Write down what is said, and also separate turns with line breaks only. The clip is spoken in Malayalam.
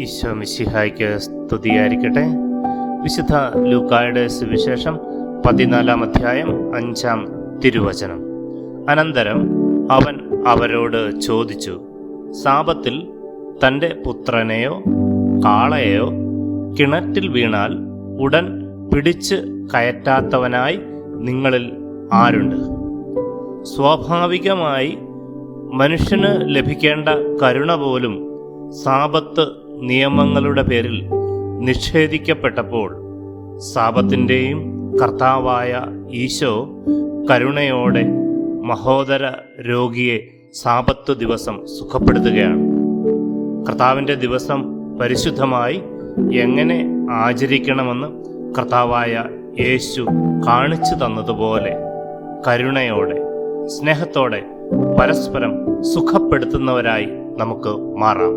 ഈശോ മിശിഹായ്ക്ക് സ്തുതിയായിരിക്കട്ടെ. വിശുദ്ധ ലൂക്കായുടെ സുവിശേഷം പതിനാലാം അധ്യായം അഞ്ചാം തിരുവചനം. അനന്തരം അവൻ അവരോട് ചോദിച്ചു സാപത്തിൽ തന്റെ പുത്രനെയോ കാളയെയോ കിണറ്റിൽ വീണാൽ ഉടൻ പിടിച്ച് കയറ്റാത്തവനായി നിങ്ങളിൽ ആരുണ്ട്? സ്വാഭാവികമായി മനുഷ്യന് ലഭിക്കേണ്ട കരുണ പോലും സാപത്ത് നിയമങ്ങളുടെ പേരിൽ നിഷേധിക്കപ്പെട്ടപ്പോൾ സാപത്തിന്റെയും കർത്താവായ ഈശോ കരുണയോടെ മഹോദര രോഗിയെ സാപത്ത് ദിവസം സുഖപ്പെടുത്തുകയാണ്. കർത്താവിന്റെ ദിവസം പരിശുദ്ധമായി എങ്ങനെ ആചരിക്കണമെന്ന് കർത്താവായ യേശു കാണിച്ചു തന്നതുപോലെ കരുണയോടെ സ്നേഹത്തോടെ പരസ്പരം സുഖപ്പെടുത്തുന്നവരായി നമുക്ക് മാറാം.